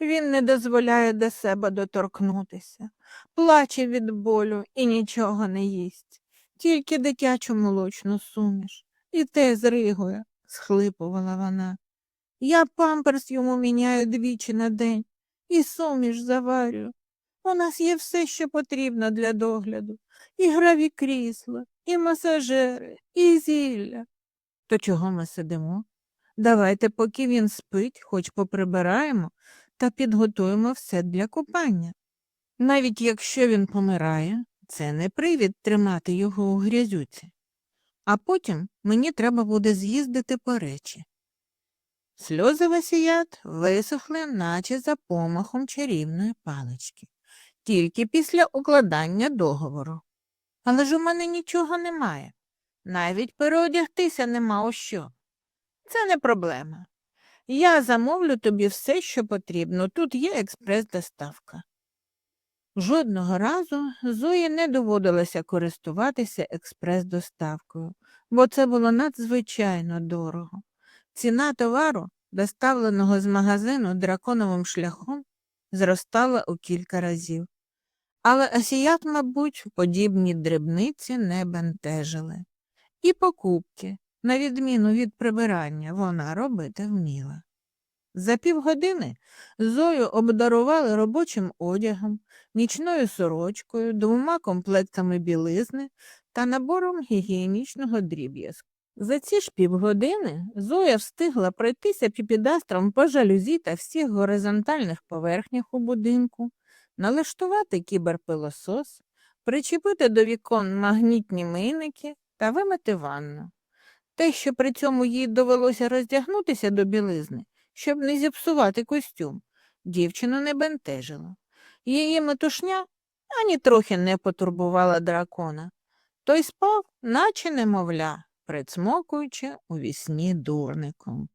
Він не дозволяє до себе доторкнутися, плаче від болю і нічого не їсть, тільки дитячу молочну суміш. І те зригує, схлипувала вона. Я памперс йому міняю двічі на день і суміш заварюю. У нас є все, що потрібно для догляду. І граві крісла, і масажери, і зілля. То чого ми сидимо? Давайте, поки він спить, хоч поприбираємо та підготуємо все для купання. Навіть якщо він помирає, це не привід тримати його у грязюці. А потім мені треба буде з'їздити по речі. Сльози Васіят висохли, наче за помахом чарівної палички, тільки після укладання договору. Але ж у мене нічого немає. Навіть переодягтися нема у що. Це не проблема. Я замовлю тобі все, що потрібно. Тут є експрес-доставка. Жодного разу Зої не доводилося користуватися експрес-доставкою, бо це було надзвичайно дорого. Ціна товару, доставленого з магазину драконовим шляхом, зростала у кілька разів. Але Асіят, мабуть, подібні дрібниці не бентежили. І покупки, на відміну від прибирання, вона робити вміла. За півгодини Зою обдарували робочим одягом, нічною сорочкою, двома комплектами білизни та набором гігієнічного дріб'язку. За ці ж півгодини Зоя встигла пройтися піпідастром по жалюзі та всіх горизонтальних поверхнях у будинку, налаштувати кіберпилосос, причепити до вікон магнітні мийники та вимити ванну. Те, що при цьому їй довелося роздягнутися до білизни, щоб не зіпсувати костюм, дівчину не бентежило. Її метушня ані трохи не потурбувала дракона. Той спав, наче немовля, прицмокуючи у вісні дурником.